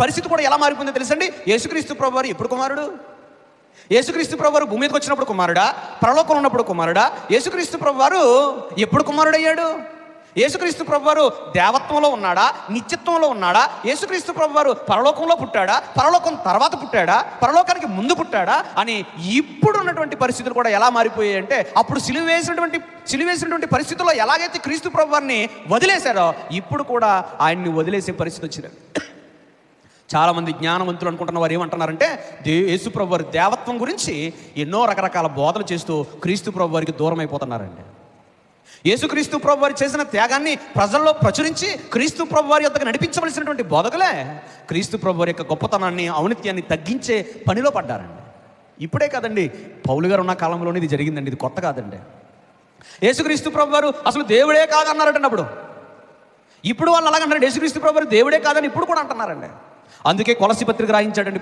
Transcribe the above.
పరిస్థితి కూడా ఎలా మారిపోయిందో తెలుసండి? యేసుక్రీస్తు ప్రభు వారు ఎప్పుడు కుమారుడు? యేసుక్రీస్తు ప్రభు వారు భూమి మీదకి వచ్చినప్పుడు కుమారుడా? పరలోకం ఉన్నప్పుడు కుమారుడా? యేసుక్రీస్తు ప్రభు వారు ఎప్పుడు కుమారుడయ్యాడు? యేసుక్రీస్తు ప్రభు వారు దేవత్వంలో ఉన్నాడా? నిత్యత్వంలో ఉన్నాడా? యేసుక్రీస్తు ప్రభు వారు పరలోకంలో పుట్టాడా? పరలోకం తర్వాత పుట్టాడా? పరలోకానికి ముందు పుట్టాడా? అని ఇప్పుడు ఉన్నటువంటి పరిస్థితులు కూడా ఎలా మారిపోయాయి అంటే అప్పుడు సిలువ వేసినటువంటి సిలువ వేసినటువంటి పరిస్థితుల్లో ఎలాగైతే క్రీస్తు ప్రభు వారిని వదిలేశారో ఇప్పుడు కూడా ఆయన్ని వదిలేసే పరిస్థితి వచ్చింది. చాలామంది జ్ఞానవంతులు అనుకుంటున్న వారు ఏమంటున్నారంటే దే యేసుప్రభు వారి దేవత్వం గురించి ఎన్నో రకరకాల బోధలు చేస్తూ క్రీస్తు ప్రభు వారికి దూరం అయిపోతున్నారండి యేసుక్రీస్తు ప్రభు వారు చేసిన త్యాగాన్ని ప్రజల్లో ప్రచురించి క్రీస్తు ప్రభు వారి యొద్దకు నడిపించవలసినటువంటి బోధకులే క్రీస్తు ప్రభు వారి యొక్క గొప్పతనాన్ని ఔనిత్యాన్ని తగ్గించే పనిలో పడ్డారండి. ఇప్పుడే కాదండి పౌలు గారు ఉన్న కాలంలోనే ఇది జరిగిందండి ఇది కొత్త కాదండి. యేసుక్రీస్తు ప్రభు వారు అసలు దేవుడే కాదన్నారటండి అప్పుడు. ఇప్పుడు వాళ్ళు అలాగంటారు యేసుక్రీస్తు ప్రభు వారు దేవుడే కాదని ఇప్పుడు కూడా అంటున్నారండి. అందుకే కొలసి పత్రిక రాయించాడండి